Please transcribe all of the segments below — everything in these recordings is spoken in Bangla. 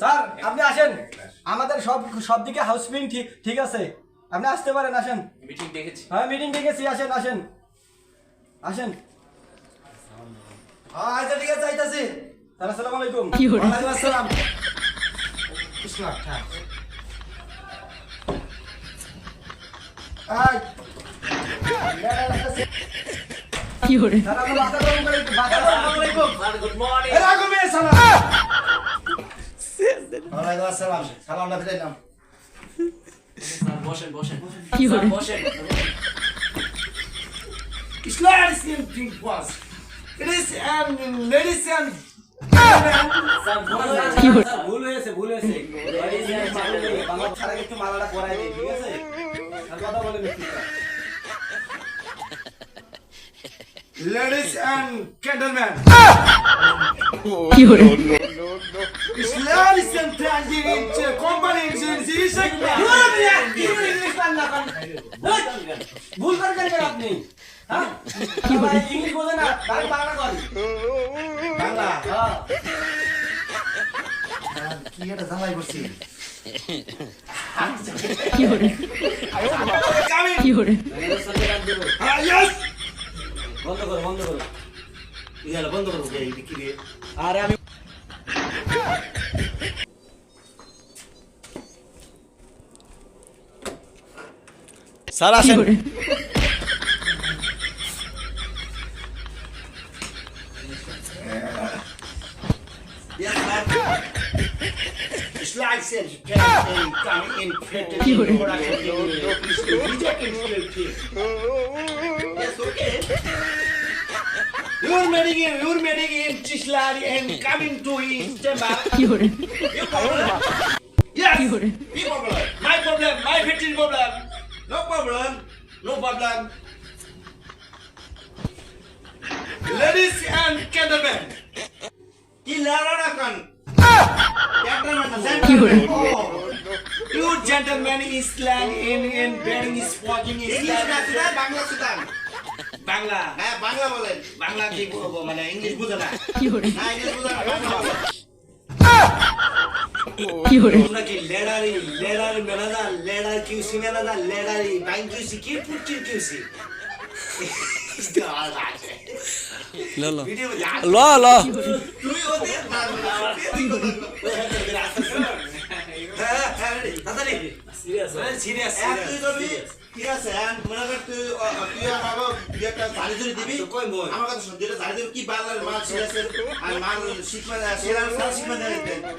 স্যার আপনি আসেন। আমাদের সব সব দিকে হাউসপিং ঠিক ঠিক আছে। আপনি আসতে পারেন আসেন। মিটিং দেখেছি। হ্যাঁ মিটিং ডেকেছি আসেন আসেন। আসেন। হ্যাঁ আচ্ছা ঠিক আছে আইতাছি। স্যার আসসালামু আলাইকুম। কি হলো? ওয়ালাইকুম আসসালাম। আই কি hore স্যার করে একটু মাথা গরম করে একটু গুড মর্নিং রাখো মেয়ে সালাম ওয়ালাইকুম আসসালাম সালামটা বসেন বসেন কি বসেন Islam drink was. It is um, ladies and sir ভুল হয়েছে, কি হলো? ভুল হয়েছে বাংলা ছাড়া একটু মালাটা পরাই দিই ঠিক আছে আর কথা বলে ladies and gentlemen. কি hore Islam is a transit company insurance. It is a ভুল করে করবেন আপনি হ্যাঁ? ইংলিশ বোঝে না তাই বাংলা কর বাংলা হ্যাঁ কি এটা জ্বালাই করছি কি hore কি ইয়েস বন্ধ করো বন্ধ করো বন্ধ করো আরে আমি স্যার কি hore Yes, sir. Islam says you can come in fit কি hore Yes, okay. You're marrying him, you're marrying him, Chislari, and coming to his chamber. কি hore You problem? Yes. problem. My problem. My fifteen problem. Problem. No problem. Ladies and gentlemen. রাখান You gentlemen Islam in in bearing is walking Islam. Bangla Sudan Bangla হ্যাঁ বাংলা বলেন বাংলা কি বলব মানে ইংলিশ বুঝে না হ্যাঁ ইংলিশ বুঝেন না, বাংলা বলেন। কি hore তোমরা কি লেডারি leader manager leader QC manager লেডারি bank QC কি পুটির কিউসি? ভিডিও ল ল। তুই সিরিয়াস সিরিয়াস এক তুই করবি ঠিক আছে আর মনে কর তুই অ- তুই আমাকে দুই একটা ঝাড়ি ধরে দিবি। তো কই মই? আমার কথা শুন যেটা ঝাড়ি ধরে কি বাংলার মাল সিরিয়াসের আর মাল শিখবে সেরার সাল শিখবে না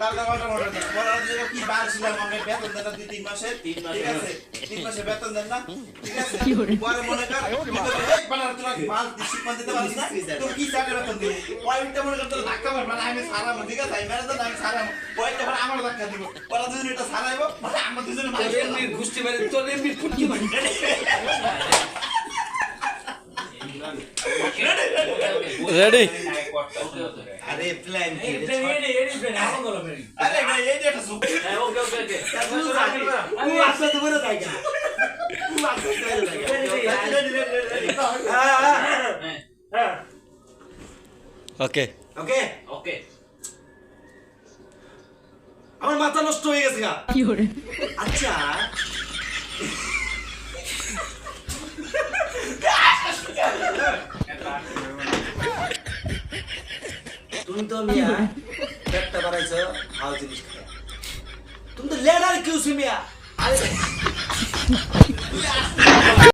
কালকা ওয়াটার ওয়াটার দেন কি বার ছিলাম আমরা বেতন দেন দুই তিন মাসের তিন মাসের। ঠিক আছে? তিন মাসের বেতন দেন না? ঠিক আছে? পরে মনে কর কি বানার তোরা মাল শিখমান দিতে পারিস না? তোর কি চাকরি বেতন দিবি পয়েন্টটা মনে কর তোর ধাক্কা মার মানে আমি সারাম ঠিক আছে? আমি ম্যানেজার আমি সারাম পয়েন্টটা আমার ধাক্কা দিব। ওরা দুজন এটা সারাইবো মানে আমরা দুজনে মাল তোর ঘুষতে পারে তোর এমনি ফুটকি পারে রেডি আরে প্ল্যান কি রে? এডি এডি ফ্রেন্ড এখন বলো ফ্রেন্ড আরে ভাই এই যে একটা সুখ হ্যাঁ ওকে ওকে ওকে ও আসলে তো যায় কেন ও আসলে তো বলে যায় হ্যাঁ ওকে ওকে ওকে আমার মাথা নষ্ট হয়ে গেছে গা। কি hore আচ্ছা তুমি তো মিয়া পেটটা বাড়াইছো হাও জিনিস খায় তুমি তো লেডার কিউসি মিয়া। আরে।